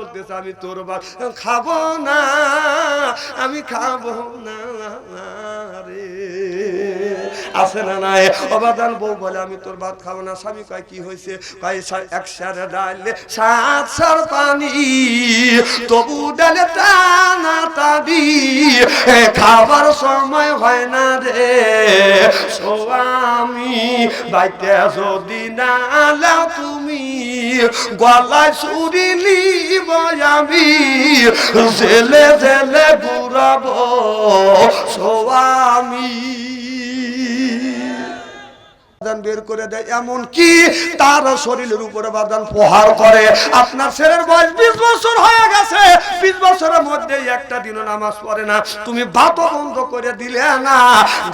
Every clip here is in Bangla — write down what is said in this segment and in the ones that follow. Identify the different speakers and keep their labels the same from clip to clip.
Speaker 1: বলতেছে, আমি তোর ভাত খাব না, আমি খাব না রে। আছে না নাই? অবাদান বউ বলে, আমি তোর ভাত খাব না। স্বামী কয়, কি হয়েছে? কয় এক সারে ডালে সাত সার পানি, তবু ডালে টানা টানি খাবার সময় হয় না রে। স্বামী বাইতে যদি না তুমি গলায় সুরি আমি। জেলে জেলে ঘুরাবো স্বামী বাদান বের করে দেয় এমন কি তার শরীরের উপরে বাদান প্রহার করে। আপনার ছেলের বয়স বিশ বছর হয়ে গেছে। বিশ বছরের মধ্যে একটা দিনও নামাজ পড়ে না। তুমি ভাতও বন্ধ করে দিলে না,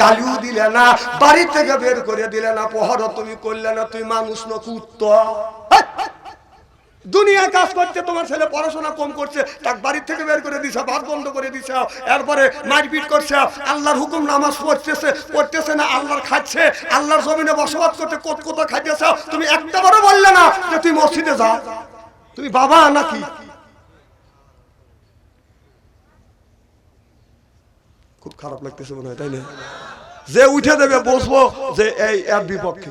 Speaker 1: গালিও দিলে না, বাড়ি থেকে বের করে দিলে না, প্রহারও তুমি করলে না, তুই মানুষ না কুত্ত দুনিয়া কাজ করছে, তোমার ছেলে পড়াশোনা কম করছে তার বাড়ি থেকে বের করে দিছে, ভাত বন্ধ করে দিছে, এরপরে মারপিট করছে, আল্লাহর হুকুম নামাজ পড়তেছে পড়তেছে না, আল্লাহর খাচ্ছে, আল্লাহর জমিনে বসবাস করতে কত কত খাইতেছে, তুমি একটা বারও বললে না যে তুই মসজিদে যা। তুমি বাবা নাকি? খুব খারাপ লাগতেছে মনে হয়, তাই না? যে উঠে দেবে, বসবো যে এই এর বিপক্ষে।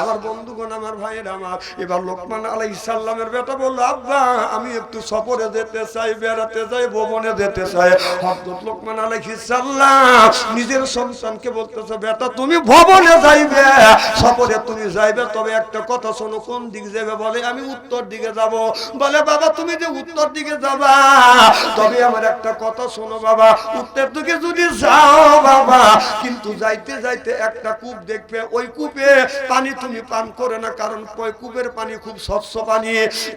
Speaker 1: আমার বন্ধুগণ, আমার ভাইয়ের, আমার এবার লোকমান আলাই সাল্লামের বেটা বলল, আব্বা, আমি একটু সফরে যেতে চাই, বেড়াতে যাই, ভবনে যেতে চাই। হজরত লোকমান আলাই সাল্লাম নিজের সন্তানকে বলতেছে, বেটা, তুমি ভবনে যাইবে, সফরে তুমি যাইবে, তবে একটা কথা শোনো, কোন দিক যাবে বলে? আমি উত্তর দিকে যাব। বলে, বাবা, তুমি যে উত্তর দিকে যাবা, তবে আমার একটা কথা শোনো, বাবা, উত্তর দিকে যদি যাও, বাবা, কিন্তু যাইতে যাইতে একটা কূপ দেখবে, ওই কূপে পানি তুমি পান করে না, কারণ কূপের পানি খুব স্বচ্ছ পানি।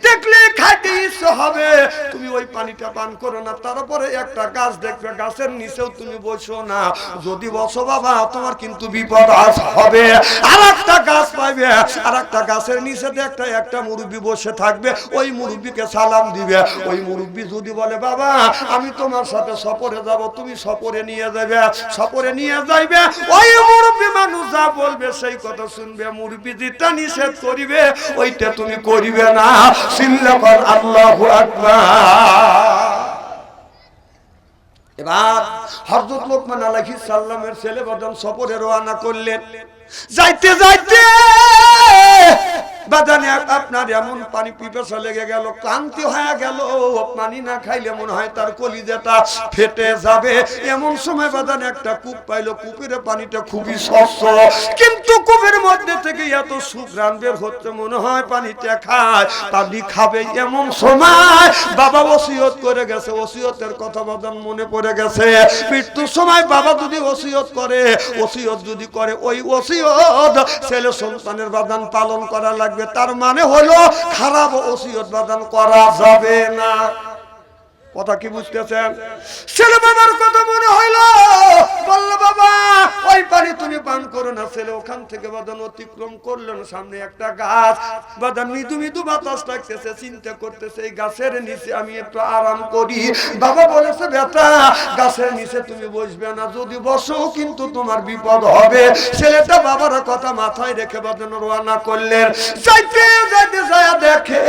Speaker 1: দেখলে খাইতে ইচ্ছে হবে। তুমি ওই পানিটা পান করো না, তারপরে একটা গাছ দেখবে, গাছের নিচেও তুমি বসো না। যদি বসো বাবা, তোমার কিন্তু বিপদ আস হবে। আর একটা গাছ পাইবে আর একটা গাছের নিচে একটা একটা মুরব্বী বসে থাকবে, ওই মুরব্বীকে সালাম দিবে। ওই মুরব্বী যদি বলে, বাবা, আমি তোমার সাথে সফরে যাব, তুমি সফরে নিয়ে যাবে, সফরে নিয়ে যাইবে। ওই মুরব্বী মানুষ যা বলবে, সেই কথা শুনবে মুরব্বী। যেটা নিষেধ করিবে, ওইটা তুমি করিবে না। সিল্লাফার আল্লাহ এবার হরজত লোকমান আলাইহিস সাল্লামের ছেলে বদল সফরে রওনা করলেন। যাইতে যাইতে বাদানে আপনার এমন পানি পিপাসা লেগে গেল, ক্লান্তি হয়ে গেল পানি না খাইলে মনে হয় তার কলিজাটা ফেটে যাবে। এমন সময় বাদানে একটা কূপ পাইলো, কূপের পানিটা খুবই স্বচ্ছ কিন্তু কূপের মধ্যে থেকে এত সুগ্রাম বের হচ্ছে, মনে হয় পানিটা খায়, পানি খাবে এমন সময় বাবা ওসিয়ত করে গেছে, ওসিয়তের কথা বাদান মনে পড়ে গেছে। মৃত্যুর সময় বাবা যদি ওসিয়ত করে, ওসিয়ত যদি করে, ওই ওসিয়ত ছেলে সন্তানের বাদান পালন করা লাগবে তার মানে হলো খারাপ ওসিয়ত বাদান করা যাবে না। কথা কি বুঝতেছেন? ছেলে বাবার কথা মনে হইল। বলল, বাবা, ওই পানি তুমি পান করো না, ছেলে। ওখান থেকে বাদান অতিক্রম করলেন সামনে একটা গাছ। বাদান মৃদু মৃদু বাতাস লাগতেছে, চিন্তা করতেছে, এই গাছের নিচে আমি একটু আরাম করি। বাবা বলেছে, বেটা, গাছের নিচে তুমি বসবে না, যদি বসো কিন্তু তোমার বিপদ হবে। ছেলেটা বাবার কথা মাথায় রেখে বাদান রওনা করলেন। যাইতে যাইতে যায় দেখে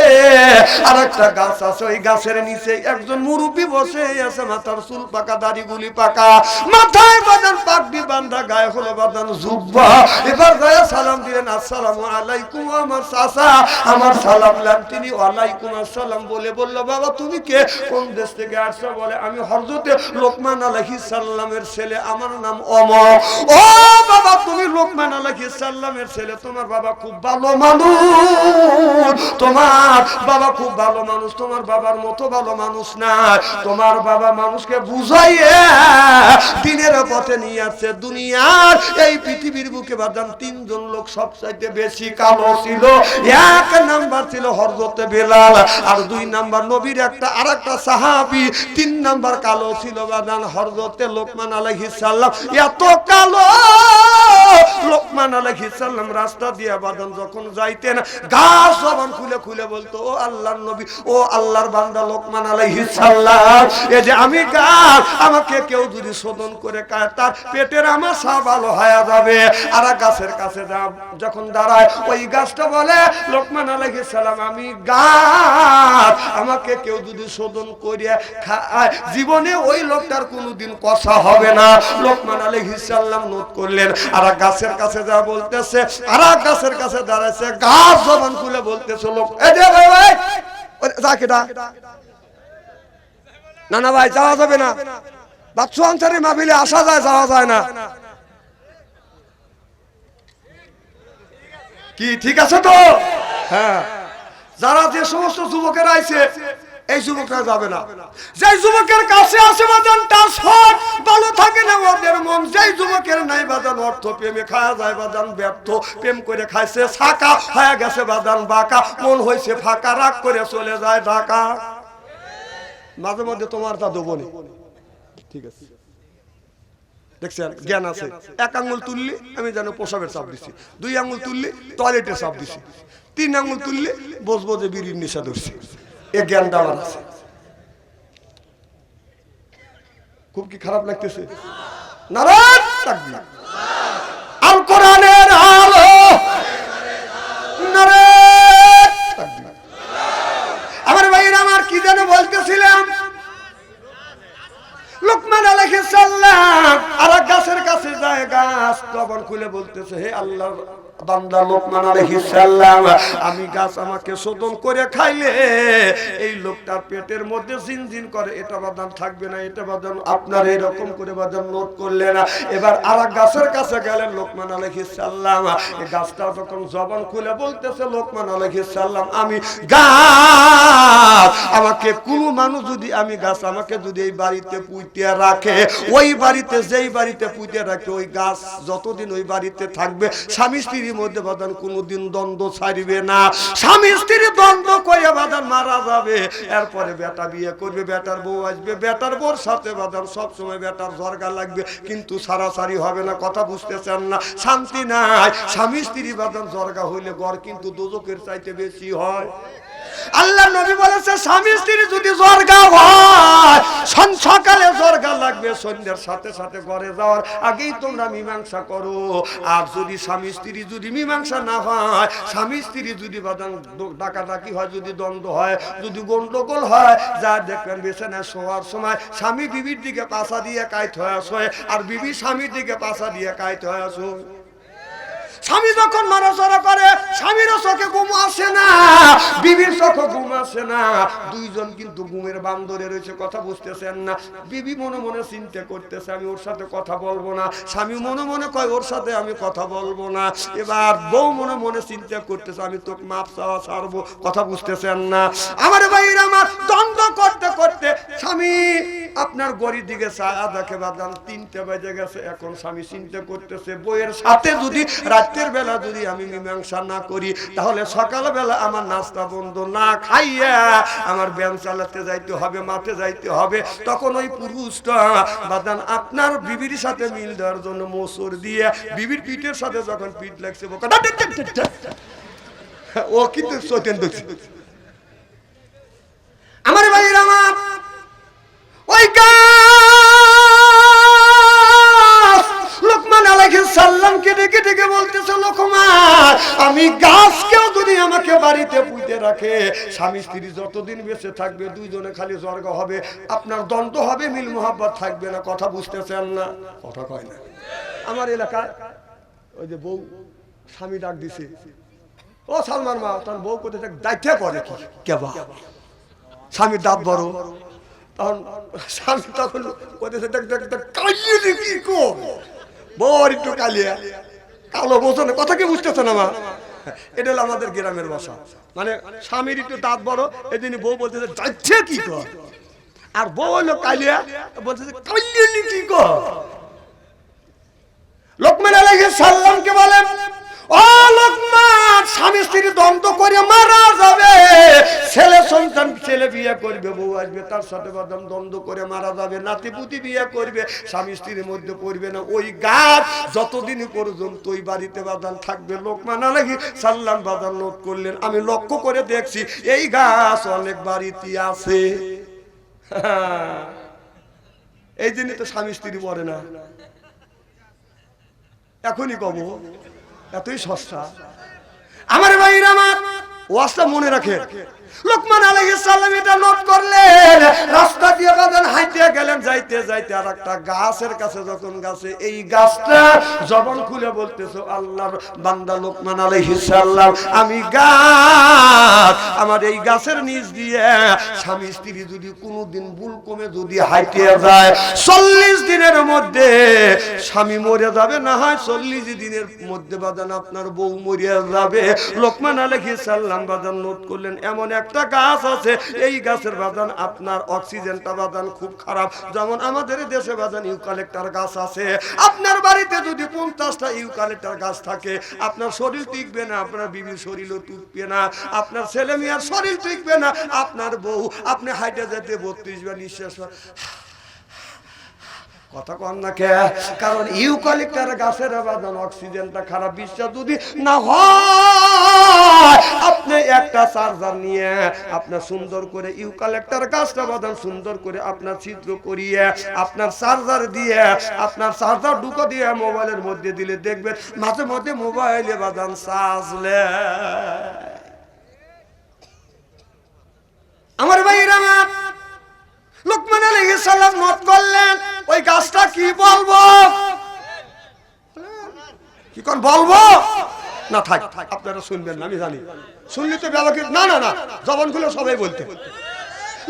Speaker 1: আর একটা গাছ আছে, ওই গাছের নিচে একজন মুরব্বী বসে আছে, মাথার চুল পাকা দাড়ি গুলি পাকা। মাথায় বাদান পাগড়ি বান্ধা গায়ে হলো বাদান জুব্বা। এবার গায়ে সালাম দিলেন, আসসালামু আলাইকুম আমার চাচা। আমার সালাম লাম তিনি, ওয়ালাইকুম আসসালাম। বলে বলল, বাবা, তুমি কে? কোন দেশ থেকে আসছো? বলে, আমি হযরতে লোকমান আলাইহিস সালামের ছেলে, আমার নাম অমর। ও বাবা, তুমি লোকমান আলাইহিস সালামের ছেলে, তোমার বাবা খুব ভালো মানুষ। তোমার বাবা খুব ভালো মানুষ, তোমার বাবার মতো ভালো মানুষ না। তোমার বাবা মানুষকে বুঝাইয়ে পথে নিয়ে আসছে দুনিয়ার। এই পৃথিবীর বুকে বাদাম তিনজন লোক সবচাইতে বেশি কালো ছিল। এক নাম্বার ছিল হরজতে বেলাল, আর দুই নাম্বার নবীর একটা আর একটা সাহাবি। তিন নাম্বার কালো ছিল বাদান হরজতে লোকমান আলাইহিস সালাম। এত কালো! লোকমান আলাইহিস সালাম রাস্তা দিয়ে বাদান যখন যাইতেন গাছ জবান খুলে খুলে বলতো, ও আল্লাহর নবী, ও আল্লাহর বান্দা লোকমান আলাইহিস সালাম, এই যে আমি গাছ আমাকে কেউ যদি শোধন করে খায় তার পেটের সব ভালো হয়ে যাবে। আর গাছের কাছে যখন দাঁড়ায়, ওই গাছটা বলে, লোকমান আলাইহিস সালাম, আমি গাছ, আমাকে কেউ যদি শোধন করে খায়, জীবনে ওই লোকটার কোনোদিন কষা হবে না। লোকমান আলাইহিস সালাম নোট করলেন। আর গাছের কাছে যা বলতেছে, আর গাছের কাছে দাঁড়াইছে, গাছ জবান খুলে বলতেছে লোক কেটা না না ভাই, যাওয়া যাবে না। বাচ্চু আনসারি মাহবিলে আসা যায়, যাওয়া যায় না। কি, ঠিক আছে তো? হ্যাঁ। যারা যে সমস্ত যুবকের আইছে, এই যুবকরা যাবে না। যে যুবকের কাছে আসে বাজান, তার সব ভালো থাকে না ওদের মন। যেই যুবকের নাই বাজান, অর্থ প্রেমে খাওয়া যায় বাজান, ব্যর্থ প্রেম করে খাইছে, সাকা হয়ে গেছে বাজান, বাঁকা। মন হয়েছে ফাঁকা, রাগ করে চলে যায় ঢাকা। মাঝে মধ্যে তোমার তা দেবো। ঠিক আছে। দেখছেন জ্ঞান আছে। এক তুললি, আমি যেন চাপ দিছি। দুই তুললি চাপ দিছি। তিন আঙ্গুল তুললি, বসবো যে বিড়ির নেশা ধরছি। এ জ্ঞান আমার আছে। খুব কি খারাপ লাগতেছে? নারায়ণ কাছে যায় গাছ তখন খুলে বলতেছে, হে আল্লাহ, আমি গাছ আমাকে শোধন করে খাইলে, এই লোকটার পেটের মধ্যে জিনজিন করে, এটা বাদান থাকবে না, এটা বাদান আপনার এরকম করে বাদান নোট করলে না। এবার আর গাছের কাছে গেলেন লোকমান আলাইহিস সালাম এই গাছটা যখন জবান খুলে বলতেছে লোকমান আলাইহিস সালাম আমি গাছ, আমাকে কোনো মানুষ যদি, আমি গাছ আমাকে যদি এই বাড়িতে পুঁতে রাখে, ওই বাড়িতে যেই বাড়িতে পুঁতে রাখে ওই গাছ যতদিন ওই বাড়িতে থাকবে, স্বামী স্ত্রীর মধ্যে বাদান কোনোদিন দ্বন্দ্ব ছাড়িবে না। স্বামী স্ত্রী দ্বন্দ্ব করে বাদান মারা যাবে। এরপরে বেটা বিয়ে করবে, বেটার বউ আসবে, বেটার বউর সাথে বাদান সব সময় বেটার জরগা লাগবে, কিন্তু সারাসারি হবে না, কথা বুঝতেছেন না, শান্তি নাই। স্বামী স্ত্রী বাদান জরগা হইলে গড় কিন্তু দুজকের চাইতে বেশি হয়। আল্লাহ নবী বলেছে, স্বামী স্ত্রী যদি জর্গা হয়, সন সকালে জর্গা লাগবে, সন্ধ্যের সাথে সাথে ঘরে যাওয়ার আগেই তোমরা মীমাংসা করো। আর যদি স্বামী স্ত্রী যদি মীমাংসা না হয়, স্বামী স্ত্রী যদি বাদান ডাকাডাকি হয়, যদি দ্বন্দ্ব হয়, যদি গন্ডগোল হয়, যা দেখবেন বিছানায় শোয়ার সময় স্বামী বিবির দিকে পাশা দিয়ে কাইত হয়ে শোয় আর বিবি স্বামীর দিকে পাশা দিয়ে কাইত হয়ে শোয় স্বামী যখন নড়াচড়া করে, স্বামীরও চোখে ঘুম আসে না, বিবির চোখে ঘুম আসে না। দুইজন কিন্তু ঘুমের বান্দরে রয়েছে, কথা বুঝতেছেন না। বিবি মনে মনে চিন্তা করতেছে, আমি ওর সাথে কথা বলব না। স্বামী মনে মনে কয়, ওর সাথে আমি কথা বলব না। এবার বউ মনে মনে চিন্তা করতেছে, আমি তোকে মাপ চাওয়া ছাড়বো। কথা বুঝতেছেন না। আমার ভাইয়ের, আমার দ্বন্দ্ব করতে করতে স্বামী আপনার গড়ির দিকে ছায়া দেখে বাদাম তিনটে বেজে গেছে। এখন স্বামী চিন্তা করতেছে বইয়ের সাথে যদি রাতের বেলা যদি আমি মীমাংসা না করি, তাহলে সকালবেলা আমার নাস্তা বন্ধ না খাইয়া আমার ব্যায়াম চালাতে যাইতে হবে, মাঠে যাইতে হবে তখন ওই পুরুষটা বাদান আপনার বিবির সাথে মিল দেওয়ার জন্য মোসর দিয়ে বিবির পিঠের সাথে যখন পিঠ লাগছে। ও কিন্তু সত্যেন দেখছি আমি গাছকেও যদি আমাকে বাড়িতে পুঁতে রাখে, স্বামী স্ত্রী যতদিন বেঁচে থাকবে, দুইজনে খালি স্বর্গ হবে, আপনার দ্বন্দ্ব হবে, মিল মোহাব্বত থাকবে না, কথা বুঝতেছেন না? কথা কয় না। আমার এলাকায় ওই যে বউ, স্বামী ডাক দিছে। ও সালমান মা তার বউ কোথায় দায়িত্ব করে কি? কেবা স্বামীর দাঁত বড়। তখন স্বামী তখন দেখ দেখ দেখ, কালিয়ে রে কি বড় একটু কালিয়া, কালো বোঝনে কথা কি বুঝতেছে না মা এটা হলো আমাদের গ্রামের ভাষা। মানে স্বামীর একটু দাঁত বড়, এদিন বউ বলতে যাচ্ছে কি কর? আর বউ হলো কালিয়া বলতেছে কালিয়ে কি কর? লোকমান আলাইহিস সালামকে বলে ও লোকমান ছেলে ছেলে বিয়ে করবে মারা যাবে বিয়ে করবে, স্বামী স্ত্রীর মধ্যে পড়বে না। ওই গাছ যতদিন আলাইহিস সাল্লাম বাদান নোট করলেন। আমি লক্ষ্য করে দেখছি, এই গাছ অনেক বাড়িতে আছে। এই জন্য তো স্বামী স্ত্রী পড়ে না। এখনই কব। এতই সস্তা। আমার ভাইরা আমার ওয়াজটা মনে রাখে। লোকমান আলাইহিস সালাম এটা নোট করলেন রাস্তা দিয়ে বাজান হাইতে গেলেন, যাইতে যাইতে আর একটা গাছের কাছে যখন গাছে, এই গাছটা জবান খুলে বলতেছো, আল্লাহর বান্দা লোকমান আলাইহিস সালাম, আমি গাছ, আমার এই গাছের নিচ দিয়ে স্বামী স্ত্রী যদি কোনোদিন ভুল কমে যদি হাইতে যায়, চল্লিশ দিনের মধ্যে স্বামী মরে যাবে, না হয় চল্লিশ দিনের মধ্যে বাদান আপনার বউ মরিয়া যাবে। লোকমান আলাইহিস সালাম বাদান নোট করলেন, এমন একটা গাছ আছে, এই গাছের বাদান আপনার অক্সিজেনটা বাদান খুব খারাপ। যেমন আমাদের দেশে বাদান ইউকালেক্টার গাছ আছে। আপনার বাড়িতে যদি পঞ্চাশটা ইউকালেক্টার গাছ থাকে, আপনার শরীর টিকবে না, আপনার বিবির শরীরও টিকবে না, আপনার ছেলে মেয়ের শরীর টিকবে না, আপনার বউ, আপনি হাইটে যেতে বত্রিশ বা নিঃশ্বাস কথা কন না কে? কারণ ইউকালিপ্টার গাছের বাদান অক্সিজেনটা খারাপ বিশ্বাস যদি না হয়, আপনি একটা চার্জার নিয়ে আপনার সুন্দর করে ইউকালেক্টার গাছটা বাদান সুন্দর করে আপনার ছিদ্র করিয়ে, আপনার চার্জার দিয়ে, আপনার চার্জার ঢুকো দিয়ে মোবাইলের মধ্যে দিলে দেখবেন মাঝে মধ্যে মোবাইলে বাদান চার্জলে আমার ভাইয়ের আমার লোকমান আলাইহিস সালাম মত করলেন, ওই গাছটা কি বলব? কি কোন বলব? না, থাক, আপনারা শুনবেন না, আমি জানি। শুনলি তো ব্যবহার না না না, জবান খুলে সবাই বলতে।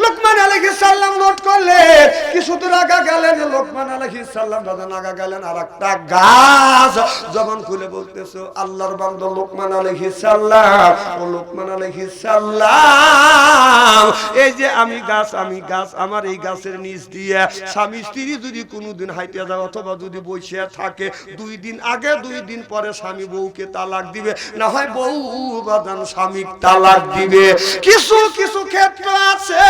Speaker 1: লোকমান আলাইহিস সালাম নোট করলেন কিছু দূর আগা গেলেন? লোকমান আলাইহিস সালাম দাদা আগা গেলেন, আর একটা গাছ জবান খুলে বলতেছো, আল্লাহর বান্দা লোকমান আলাইহিস সালাম। ও লোকমান আলাইহিস সালাম, এই যে আমি গাছ আমি গাছ, আমার এই গাছের নিচ দিয়ে স্বামী স্ত্রী যদি কোনোদিন হাইতে যায় অথবা যদি বসে থাকে, দুই দিন আগে, দুই দিন পরে স্বামী বউকে তালাক দিবে। না হয় বউ বাদান স্বামী তালাক দিবে। কিছু কিছু ক্ষেত্র আছে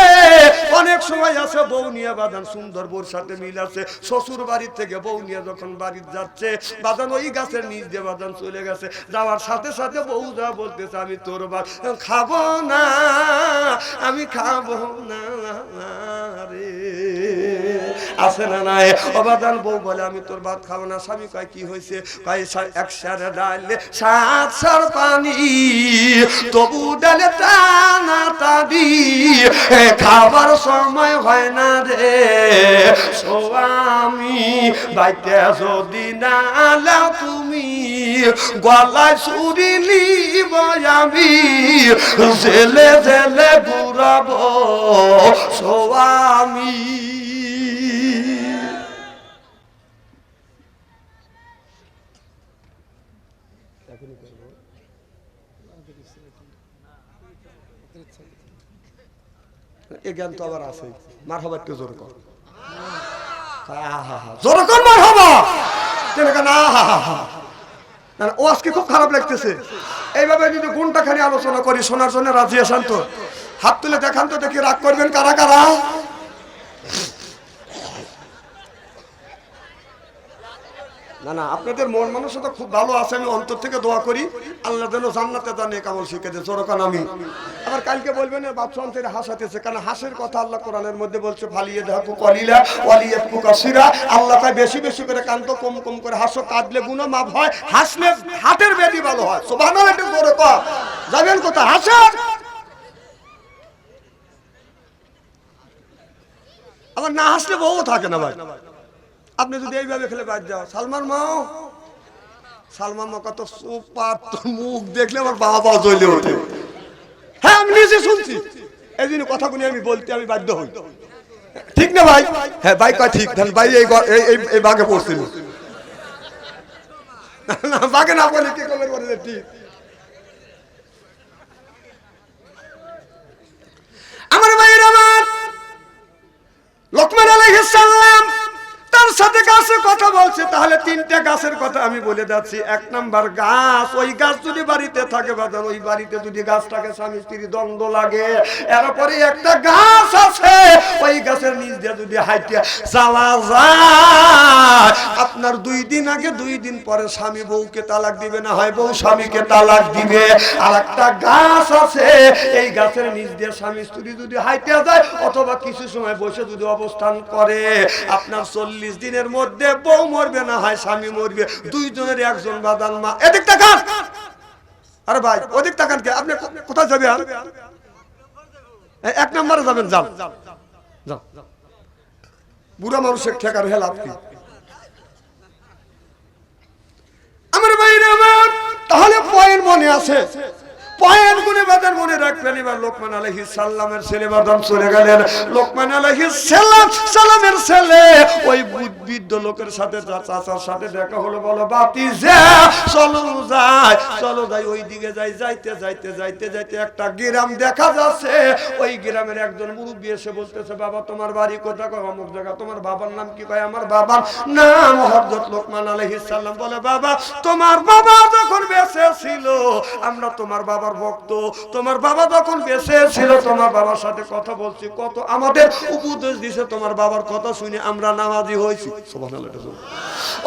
Speaker 1: অনেক সময় আছে, বউ নিয়ে বাদান সুন্দর বউর সাথে মিল আছে। শ্বশুর বাড়ির থেকে বউ নিয়ে যখন বাড়ির যাচ্ছে, বাদান ওই গাছের নিচ দিয়ে বাদান চলে গেছে। যাওয়ার সাথে সাথে বউ যা বলতেছে, আমি তোর বা খাব না, আমি খাব না রে। আছে না নাই? অবাদান বউ বলে, আমি তোর ভাত খাব না। স্বামী কয়, কি হয়েছে? কয় এক সারে ডালে সাত সার পানি, তবু ডালে টানা টানি খাবার সময় হয় না রে। স্বামী বাইতে যদি না তুমি, গলায় সুরি নিব আমি। জেলে জেলে ঘুরাবো স্বামী এ জ্ঞান তো আবার আছে মার হবার একটু জোর কর। জোর কর মার হবা ও আজকে খুব খারাপ লাগতেছে। এইভাবে যদি গুণটা খানি আলোচনা করি, শোনার জন্য রাজি আসান তো? হাত তুলে দেখান তো দেখি রাগ করবেন কারা কারা? না না, আপনাদের মন মানসিকতা খুব ভালো আছে, আমি অন্তর থেকে দোয়া করি। আল্লাহ যেন জান্নাতে তা নেক আমল শিখে দে জোরকান আমি আবার কালকে বলবেন বাচ্চা অন্তরে হাসাতেছে কারণ হাসের কথা আল্লাহ কোরআনের মধ্যে বলছে, ফালিয়ে দেখো কলিলা ওয়ালিয়াত কুকাসিরা আল্লাহ তাই বেশি বেশি করে কান্ত কম কম করে হাসো, কাঁদলে গুণ মাপ হয়, হাসলে হাতের বেদি ভালো হয়। সুবহানাল্লাহ একটু জোরে কর। যাবেন কোথায়? হাসেন! আবার না হাসলে বউ থাকে না ভাই। আপনি যদি এইভাবে খেলে বাদ যাও। সালমান মাও সালমান মা কত সুপার মুখ দেখলে আমার বাবা জ্বলে ওঠে। হ্যাঁ আমি নিজে শুনছি। এই জন্য কথাগুলি আমি বলতে আমি বাধ্য হই। ঠিক না ভাই? হ্যাঁ ভাই কয় ঠিক। ধান ভাই এই এই- বাঘে পড়ছিল। না, বাঘে না বলে কি বলে যে ঠিক। আমার ভাইয়ের আমার, লোকমান আলাইহিস সালাম সাথে গাছে কথা বলছে, তাহলে তিনটা গাছের কথা আমি বলে যাচ্ছি। এক নাম্বার গাছ, ওই গাছ যদি বাড়িতে থাকে বাজার, ওই বাড়িতে যদি গাছটাকে স্বামী স্ত্রী দ্বন্দ্ব লাগে, এরপরে একটা গাছ আছে, ওই গাছের নিচ দিয়ে যদি হাইটে চালা যায়, আপনার দুই দিন আগে, দুই দিন পরে স্বামী বউকে তালাক দিবে না হয় বউ স্বামীকে তালাক দিবে। আর একটা গাছ আছে, এই গাছের নিচ দিয়ে স্বামী স্ত্রী যদি হাইটে যায়, অথবা কিছু সময় বসে যদি অবস্থান করে, আপনার চল্লিশ দিনের মধ্যে বউ মরবে না হয়, স্বামী মরবে, দুইজনের একজন বাদান মা। এদিক তাকান! আরে ভাই, ওদিক তাকান কে? আপনি কোথায় এই এক নম্বরে যাবেন, যান। বুড়া মানুষের ঠেকার হেলাপ কি? আমার বাইরে আমার, তাহলে পয়েন্ট মনে আছে। ওই একটা গ্রাম দেখা যাচ্ছে। ওই গ্রামের একজন মুরব্বী এসে বলতেছে, বাবা, তোমার বাড়ি কোথায়? কয়, অমুক জায়গা। তোমার বাবার নাম কি? কয়, আমার বাবার নাম হযরত লোকমান আলাইহিস সালাম। বলে, বাবা, তোমার বাবা যখন বেঁচে ছিল, আমরা তোমার বাবার ভক্ত, তোমার বাবা যখন বেঁচে ছিল, তোমার বাবার সাথে কথা বলছি, কত আমাদের উপদেশ দিছে, তোমার বাবার কথা শুনে আমরা নামাজি হয়েছি।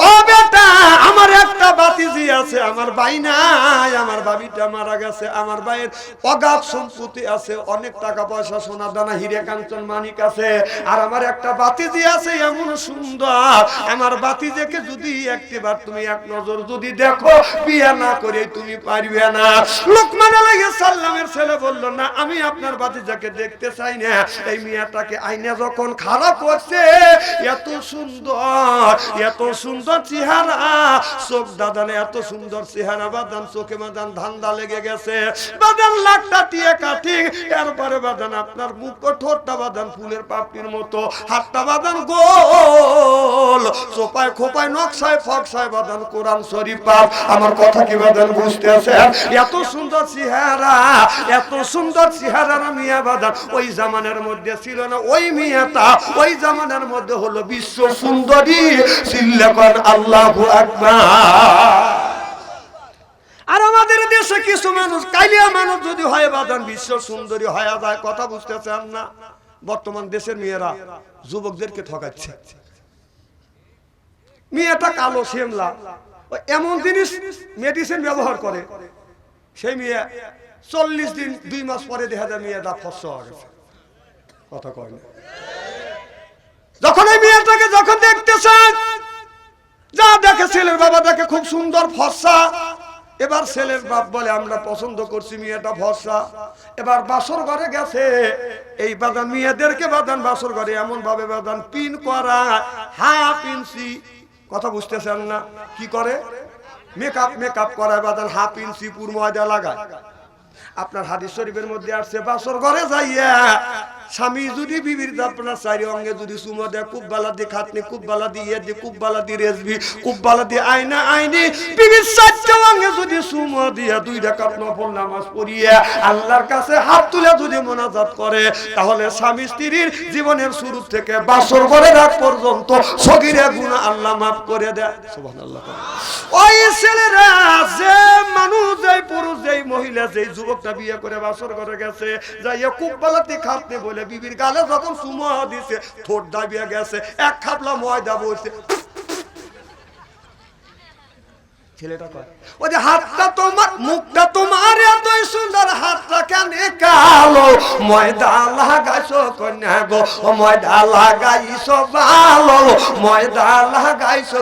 Speaker 1: ও বেটা! আমার একটা বাতিজি আছে, আমার ভাই নাই, আমার বাবিটা মারা গেছে, আমার ভাইয়ের অগাধ সম্পত্তি আছে, অনেক টাকা পয়সা সোনা দানা, হিরে কাঞ্চন মানিক আছে, আর আমার একটা বাতিজি আছে, এমন সুন্দর। আমার বাতিজেকে যদি একটিবার তুমি এক নজর যদি দেখো, বিয়ে না করে তুমি পারবে না। লোকমান আলাইহিস সালামের ছেলে বলল, না, আমি আপনার বাতিজাকে দেখতে চাই না। এই মিয়াটাকে আইনে যখন খারাপ করছে, এত সুন্দর এত সুন্দর চেহারা চোখ দাদানে এত সুন্দর চেহারা বাদান চোখে বাদান ধান্দা লেগে গেছে। বাদান এরপরে বাদান আপনার মুখ ঠোঁটটা বাদান ফুলের মতো, হাতটা বাদান গোল। চোপায় খোপায়, নকশায় ফকশায় বাদান কোরআন শরীফ পাপ আমার কথা কি বাদান বুঝতে আছে এত সুন্দর চেহারা, এত সুন্দর চেহারার মিয়া বাদান ওই জামানের মধ্যে ছিল না, ওই মিয়াটা, ওই জামানের মধ্যে হলো বিশ্ব সুন্দরী। সিল্লাকন আল্লাহু আকবার। আর আমাদের দেশে কিছু মানুষ কালিয়া মানুষ যদি হয় বাদান বিশ্ব সুন্দরী হয়ে যায়, কথা বুঝতেছেন না? বর্তমান দেশের মেয়েরা যুবকদেরকে ঠকাচ্ছে। মেয়েটা কালো, শ্যামলা। এমন জিনিস মেডিসিন ব্যবহার করে। সেই মেয়ে চল্লিশ দিন, দুই মাস পরে দেখা যায় মেয়েটা ফস গেছে। কথা কয় না। যখন এই মেয়েটাকে যখন দেখতে দেখে ছেলের বাবা দেখে খুব সুন্দর ফর্সা। এবার ছেলের বাপ বলে, আমরা পছন্দ করছি মেয়েটা ফর্সা। এবার বাসর ঘরে গেছে। এই বাদান মেয়েদেরকে বাদান বাসর ঘরে এমন ভাবে বাদান পিন করা হাফ ইঞ্চি কথা বুঝতেছেন না? কি করে? মেকআপ মেকআপ করায় বাদান হাফ ইঞ্চি পুর ময়দা লাগায়। আপনার হাদিস শরীফের মধ্যে আসছে, বাসর ঘরে যাইয়া স্বামী যদি বিবির আপনার চারি অঙ্গে যদি সুমো দেয়, খুব বালা দিয়ে খাতনি, খুব বালা দিয়ে দি খুব বালা দিয়ে রেসবি খুব বালা দিয়ে আইনা আইনি বিবির চারটে অঙ্গে যদি সুমো দিয়ে দুই রাকাত নফল নামাজ পড়িয়ে আল্লাহর কাছে হাত তুলে যদি মোনাজাত করে, তাহলে স্বামী স্ত্রীর জীবনের শুরু থেকে বাসর ঘরে রাখ পর্যন্ত সগিরে গুণা আল্লাহ মাফ করে দেয়। সুবহানাল্লাহ। ওই ছেলেরা যে মানুষ যেই পুরুষ যেই মহিলা যেই যুবকটা বিয়ে করে বাসর করে গেছে, যাইয়া খুব বালাতে খাতনে বলে বিবির গালে যখন সুমা দিছে, ঠোঁট দাবিয়ে গেছে, এক খাপলা ময়দা বসে।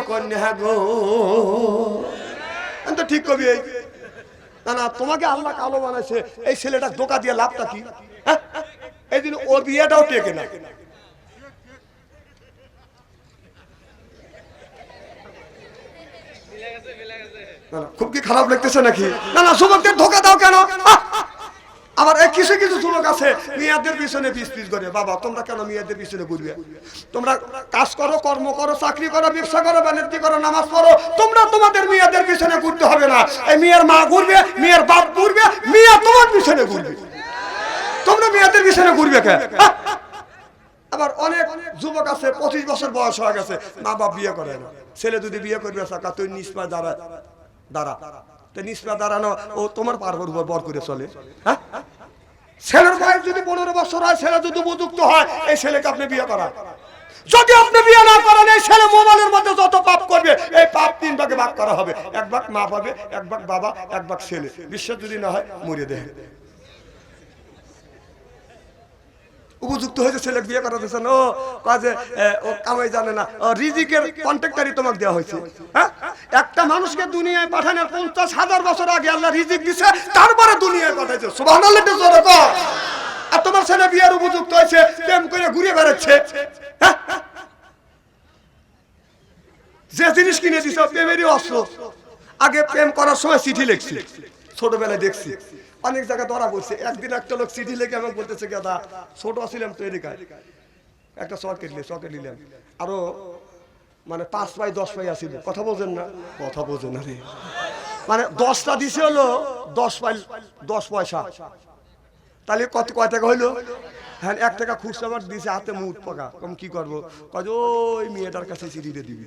Speaker 1: কন্যা গো আমি তো ঠিক কবি না না, তোমাকে আল্লাহ কালো বানাইছে, এই ছেলেটা ধোকা দিয়ে লাভটা কি? হ্যাঁ? এই দিন ওর বিয়েটাও টেকে না খুব কি খারাপ লাগতেছে নাকি? না না যুবকদের ধোকা দাও কেন? আবার এই কিছু কিছু যুবক আছে? মেয়েদের পিছনে পিস পিস করে বাবা, তোমরা কেন মেয়েদের পিছনে ঘুরবে? তোমরা কাজ করো, কর্ম করো, চাকরি করো, ব্যবসা করো, বাণিজ্য করো, নামাজ পড়ো। তোমরা তোমাদের মেয়েদের পিছনে ঘুরতে হবে না। এই মেয়ের মা ঘুরবে, মেয়ের বাপ ঘুরবে, মেয়ে তোমার পিছনে ঘুরবে। তোমরা মেয়েদের পিছনে ঘুরবে কে? আবার অনেক যুবক আছে, পঁচিশ বছর বয়স হয়ে গেছে, মা বাপ বিয়ে করে না। ছেলে যদি বিয়ে করবে, সাকা, তুই নিষ্পা দাঁড়া দাঁড়া। তো নিষ্পা দাঁড়ানো, ও তোমার উপর বর করে চলে। হ্যাঁ? ছেলের বয়স যদি পনেরো বছর হয়, ছেলে যদি উপযুক্ত হয়, এই ছেলেকে আপনি বিয়ে করা যদি আপনি বিয়ে না করেন, এই ছেলে মোবাইলের মধ্যে যত পাপ করবে, এই পাপ তিন ভাগে ভাগ করা হবে। এক ভাগ মা পাবে এক ভাগ বাবা, এক ভাগ ছেলে। বিশ্বাস যদি না হয়, মরে দেয় উপযুক্ত হয়েছে ছেলে বিয়ে করা দিয়েছেন ও কাজে ও কামাই জানে না। রিজিকের কন্ট্রাক্টারই তোমাকে দেওয়া হয়েছে। হ্যাঁ? একটা মানুষকে দুনিয়ায় পাঠানোর পঞ্চাশ হাজার বছর আগে আল্লাহ রিজিক দিছে, তারপরে দুনিয়ায় পাঠাইছে। সুবাহ আর তোমার ছেলে বিয়ের উপযুক্ত হয়েছে, প্রেম করে ঘুরে বেড়াচ্ছে। হ্যাঁ? যে জিনিস কিনে দিছ প্রেমেরই অস্ত্র। আগে প্রেম করার সময় চিঠি লিখছি। ছোটবেলায় দেখছি। অনেক জায়গায় ধরা পড়ছে। একদিন একটা লোক চিঠি লেগে আমাকে বলতেছে গেদা ছোট ছিলাম তো এদিকায় একটা চকেট নিলে চকেট নিলাম। আরও মানে পাঁচ পাই দশ পাই আসিল কথা বোঝেন না? কথা বোঝেন না রে মানে দশটা দিছে হলো দশ পাই দশ পয়সা। তাহলে কত, কয় টাকা হইল? হ্যাঁ এক টাকা খুচরা আমার দিছে, হাতে মুখ পাকা। কম কি করব? যে, ওই মেয়েটার কাছে চিঠিটা দিবি।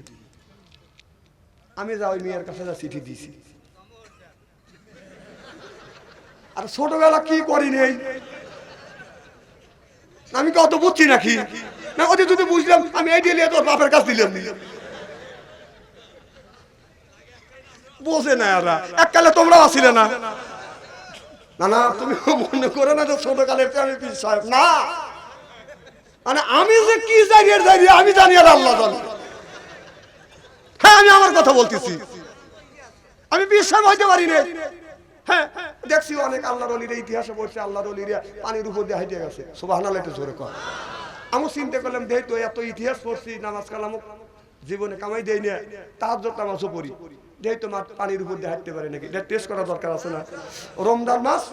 Speaker 1: আমি যা, ওই মেয়ের কাছে যা চিঠি দিছি। আর ছোটবেলা কি করি নেই? আমি কি অত বুঝছি নাকি? না ওদের যদি বুঝলাম, আমি এই দিলে তোর বাপের কাছে দিলাম। বোঝে না এরা। এককালে তোমরাও আসছিলে না। তুমি করো না যে আমি না। মানে আমি যে কি আমি জানি আর হ্যাঁ আমি আমার কথা বলতেছি। আমি সাহেব হইতে পারি না হ্যাঁ দেখছি অনেক আল্লাহর অলির ইতিহাসে বসে আল্লাহর অলিরা পানির উপর দিয়ে হাইটে গেছে। সুবাহ একটু জোরে কর আমি চিন্তা করলাম দেহ তো, এত ইতিহাস পড়ছি, নামাজ কালাম জীবনে কামাই দেই না জন্য নামাজও পড়ি। দেই তো মাঠ পানির উপর দিয়ে হাঁটতে পারে নাকি? এটা টেস্ট করা দরকার আছে না? রমজান মাস